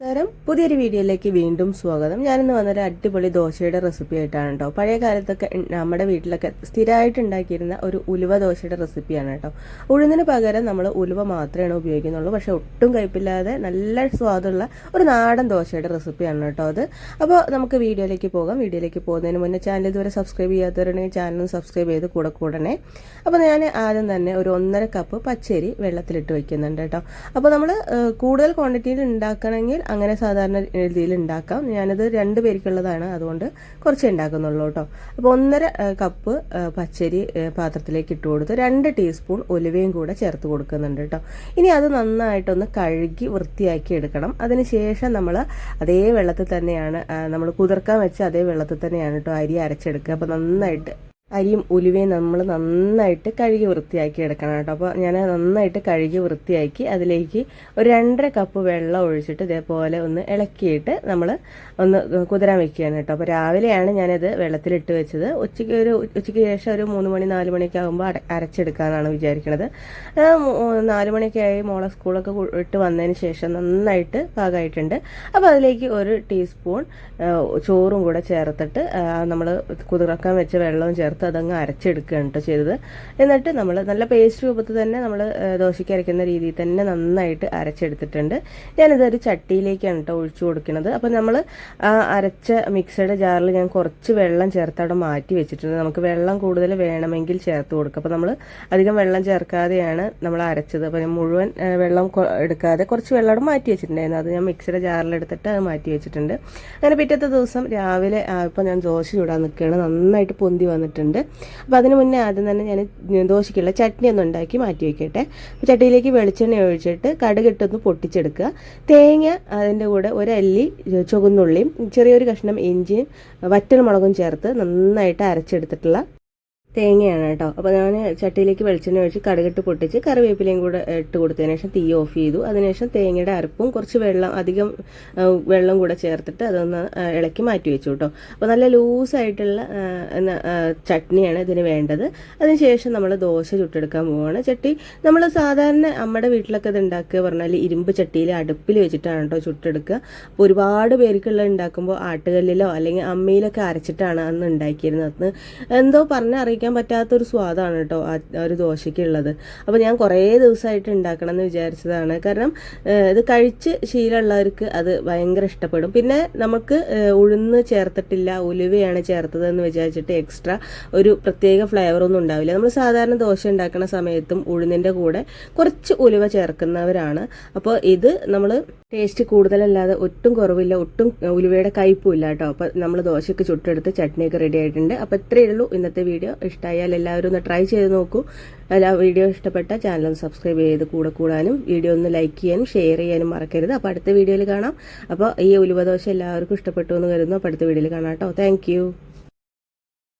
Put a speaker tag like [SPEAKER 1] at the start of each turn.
[SPEAKER 1] നമസ്കാരം. പുതിയൊരു വീഡിയോയിലേക്ക് വീണ്ടും സ്വാഗതം. ഞാനിന്ന് വന്നൊരു അടിപൊളി ദോശയുടെ റെസിപ്പി ആയിട്ടാണ് കേട്ടോ പഴയ കാലത്തൊക്കെ നമ്മുടെ വീട്ടിലൊക്കെ സ്ഥിരമായിട്ട് ഉണ്ടാക്കിയിരുന്ന ഒരു ഉലുവ ദോശയുടെ റെസിപ്പിയാണ് കേട്ടോ ഉഴുന്നിന് പകരം നമ്മൾ ഉലുവ മാത്രമാണ് ഉപയോഗിക്കുന്നുള്ളൂ. പക്ഷെ ഒട്ടും കയ്പില്ലാതെ നല്ല സ്വാദുള്ള ഒരു നാടൻ ദോശയുടെ റെസിപ്പിയാണ് കേട്ടോ അത്. അപ്പോൾ നമുക്ക് വീഡിയോയിലേക്ക് പോകാം. വീഡിയോയിലേക്ക് പോകുന്നതിന് മുന്നേ ചാനൽ ഇതുവരെ സബ്സ്ക്രൈബ് ചെയ്യാത്തവരുണ്ടെങ്കിൽ ചാനലും സബ്സ്ക്രൈബ് ചെയ്ത് കൂടെ കൂടണേ. അപ്പോൾ ഞാൻ ആദ്യം തന്നെ ഒരു ഒന്നര കപ്പ് പച്ചരി വെള്ളത്തിലിട്ട് വയ്ക്കുന്നുണ്ട് കേട്ടോ അപ്പോൾ നമ്മൾ കൂടുതൽ ക്വാണ്ടിറ്റിയിൽ ഉണ്ടാക്കണമെങ്കിൽ അങ്ങനെ സാധാരണ രീതിയിൽ ഉണ്ടാക്കാം. ഞാനത് രണ്ടു പേർക്കുള്ളതാണ്. അതുകൊണ്ട് കുറച്ച് ഉണ്ടാക്കുന്നുള്ളൂ കേട്ടോ. അപ്പോൾ ഒന്നര കപ്പ് പച്ചരി പാത്രത്തിലേക്ക് ഇട്ട് കൊടുത്ത് രണ്ട് ടീസ്പൂൺ ഒലുവയും കൂടെ ചേർത്ത് കൊടുക്കുന്നുണ്ട് കേട്ടോ. ഇനി അത് നന്നായിട്ടൊന്ന് കഴുകി വൃത്തിയാക്കി എടുക്കണം. അതിനുശേഷം നമ്മൾ അതേ വെള്ളത്തിൽ തന്നെയാണ് നമ്മൾ കുതിർക്കാൻ വെച്ച അതേ വെള്ളത്തിൽ തന്നെയാണ് കേട്ടോ അരി അരച്ചെടുക്കുക. അപ്പോൾ നന്നായിട്ട് അരിയും ഉലുവയും നമ്മൾ നന്നായിട്ട് കഴുകി വൃത്തിയാക്കി എടുക്കണം കേട്ടോ. അപ്പോൾ ഞാൻ നന്നായിട്ട് കഴുകി വൃത്തിയാക്കി അതിലേക്ക് ഒരു രണ്ടര കപ്പ് വെള്ളം ഒഴിച്ചിട്ട് ഇതേപോലെ ഒന്ന് ഇളക്കിയിട്ട് നമ്മൾ ഒന്ന് കുതിരാൻ വെക്കുകയാണ് കേട്ടോ. അപ്പോൾ രാവിലെയാണ് ഞാനത് വെള്ളത്തിലിട്ട് വെച്ചത്. ഉച്ചയ്ക്ക് ഒരു ഉച്ചയ്ക്ക് ശേഷം ഒരു മൂന്ന് മണി നാല് മണിയൊക്കെ ആകുമ്പോൾ അരച്ചെടുക്കാനാണ് വിചാരിക്കുന്നത് നാല് മണിയൊക്കെ ആയി മോളെ സ്കൂളൊക്കെ ഇട്ട് വന്നതിന് ശേഷം നന്നായിട്ട് പാകമായിട്ടുണ്ട്. അപ്പോൾ അതിലേക്ക് ഒരു ടീസ്പൂൺ ചോറും കൂടെ ചേർത്തിട്ട് നമ്മൾ കുതിർക്കാൻ വെച്ച വെള്ളവും ചേർത്ത് അതങ്ങ് അരച്ചെടുക്കുകയാണ് കേട്ടോ ചെയ്തത്. എന്നിട്ട് നമ്മൾ നല്ല പേസ്റ്റ് രൂപത്തിൽ തന്നെ നമ്മൾ ദോശയ്ക്ക് അരയ്ക്കുന്ന രീതിയിൽ തന്നെ നന്നായിട്ട് അരച്ചെടുത്തിട്ടുണ്ട്. ഞാനിത് ഒരു ചട്ടിയിലേക്കാണ് കേട്ടോ ഒഴിച്ചു കൊടുക്കുന്നത്. അപ്പം നമ്മൾ അരച്ച മിക്സഡ് ജാറിൽ ഞാൻ കുറച്ച് വെള്ളം ചേർത്ത് അവിടെ മാറ്റി വെച്ചിട്ടുണ്ട്. നമുക്ക് വെള്ളം കൂടുതൽ വേണമെങ്കിൽ ചേർത്ത് കൊടുക്കുക അപ്പം നമ്മൾ അധികം വെള്ളം ചേർക്കാതെയാണ് നമ്മൾ അരച്ചത്. അപ്പം മുഴുവൻ വെള്ളം എടുക്കാതെ കുറച്ച് വെള്ളം അവിടെ മാറ്റി വെച്ചിട്ടുണ്ടായിരുന്നു. അത് ഞാൻ മിക്സഡ് ജാറിലെടുത്തിട്ട് അത് മാറ്റി വെച്ചിട്ടുണ്ട്. അങ്ങനെ പിറ്റത്തെ ദിവസം രാവിലെ ഇപ്പം ഞാൻ ദോശ ചൂടാൻ നിൽക്കുകയാണ്. നന്നായിട്ട് പൊന്തി വന്നിട്ടുണ്ട്. അപ്പോൾ അതിന് മുന്നേ ആദ്യം തന്നെ ഞാൻ ദോശയ്ക്കുള്ള ചട്നി ഒന്ന് ഉണ്ടാക്കി മാറ്റി വയ്ക്കട്ടെ ചട്ടിയിലേക്ക് വെളിച്ചെണ്ണ ഒഴിച്ചിട്ട് കടുകിട്ടൊന്ന് പൊട്ടിച്ചെടുക്കുക. തേങ്ങ അതിന്റെ കൂടെ ഒരല്ലി ചുവന്നുള്ളിയും ചെറിയൊരു കഷ്ണം ഇഞ്ചിയും വറ്റൽ മുളകും ചേർത്ത് നന്നായിട്ട് അരച്ചെടുത്തിട്ടുള്ള തേങ്ങയാണ് കേട്ടോ. അപ്പോൾ ഞാൻ ചട്ടിയിലേക്ക് വെളിച്ചെണ്ണ ഒഴിച്ച് കടുകിട്ട് പൊട്ടിച്ച് കറിവേപ്പിലയും കൂടെ ഇട്ട് കൊടുത്തതിന് ശേഷം തീ ഓഫ് ചെയ്തു. അതിനുശേഷം തേങ്ങയുടെ അരപ്പും കുറച്ച് വെള്ളം അധികം വെള്ളം കൂടെ ചേർത്തിട്ട് അതൊന്ന് ഇളക്കി മാറ്റി വെച്ചു കേട്ടോ. അപ്പോൾ നല്ല ലൂസായിട്ടുള്ള ചട്നിയാണ് ഇതിന് വേണ്ടത്. അതിനുശേഷം നമ്മൾ ദോശ ചുട്ടെടുക്കാൻ പോവുകയാണ് ചട്ടി നമ്മൾ സാധാരണ നമ്മുടെ വീട്ടിലൊക്കെ ഇത് ഉണ്ടാക്കുക പറഞ്ഞാൽ ഇരുമ്പ് ചട്ടിയിൽ അടുപ്പിൽ വെച്ചിട്ടാണ് കേട്ടോ ചുട്ടെടുക്കുക. അപ്പോൾ ഒരുപാട് പേർക്കുള്ള ഉണ്ടാക്കുമ്പോൾ ആട്ടുകല്ലിലോ അല്ലെങ്കിൽ അമ്മയിലൊക്കെ അരച്ചിട്ടാണ് അന്ന് ഉണ്ടാക്കിയിരുന്നത്. എന്തോ പറഞ്ഞറിയിക്കാൻ പറ്റാത്തൊരു സ്വാദാണ് കേട്ടോ ആ ഒരു ദോശയ്ക്കുള്ളത്. അപ്പോൾ ഞാൻ കുറേ ദിവസമായിട്ട് ഉണ്ടാക്കണം എന്ന് വിചാരിച്ചതാണ്. കാരണം ഇത് കഴിച്ച് ശീലമുള്ളവർക്ക് അത് ഭയങ്കര ഇഷ്ടപ്പെടും. പിന്നെ നമുക്ക് ഉഴുന്ന് ചേർത്തിട്ടില്ല ഉലുവയാണ് ചേർത്തത് എന്ന് വിചാരിച്ചിട്ട് എക്സ്ട്രാ ഒരു പ്രത്യേക ഫ്ലേവർ ഒന്നും ഉണ്ടാവില്ല. നമ്മൾ സാധാരണ ദോശ ഉണ്ടാക്കുന്ന സമയത്തും ഉഴുന്നിന്റെ കൂടെ കുറച്ച് ഉലുവ ചേർക്കുന്നവരാണ്. അപ്പോൾ ഇത് നമ്മൾ ടേസ്റ്റ് കൂടുതലല്ലാതെ ഒട്ടും കുറവില്ല ഒട്ടും ഉലുവയുടെ കയ്പ്പും ഇല്ല കേട്ടോ. അപ്പോൾ നമ്മൾ ദോശയ്ക്ക് ചുട്ടെടുത്ത് ചട്നിയൊക്കെ റെഡി ആയിട്ടുണ്ട്. അപ്പോൾ ഇത്രയേ ഉള്ളൂ ഇന്നത്തെ വീഡിയോ ഇഷ്ടമായാൽ എല്ലാവരും ഒന്ന് ട്രൈ ചെയ്ത് നോക്കൂ. അല്ല വീഡിയോ ഇഷ്ടപ്പെട്ട ചാനൽ ഒന്ന് സബ്സ്ക്രൈബ് ചെയ്ത് കൂടെ കൂടാനും വീഡിയോ ഒന്ന് ലൈക്ക് ചെയ്യാനും ഷെയർ ചെയ്യാനും മറക്കരുത്. അപ്പോൾ അടുത്ത വീഡിയോയിൽ കാണാം. അപ്പോൾ ഈ ഉലുവ ദോശ എല്ലാവർക്കും ഇഷ്ടപ്പെട്ടു എന്ന് കരുതുന്നു. അപ്പോൾ അടുത്ത വീഡിയോയിൽ കാണാം കേട്ടോ. താങ്ക്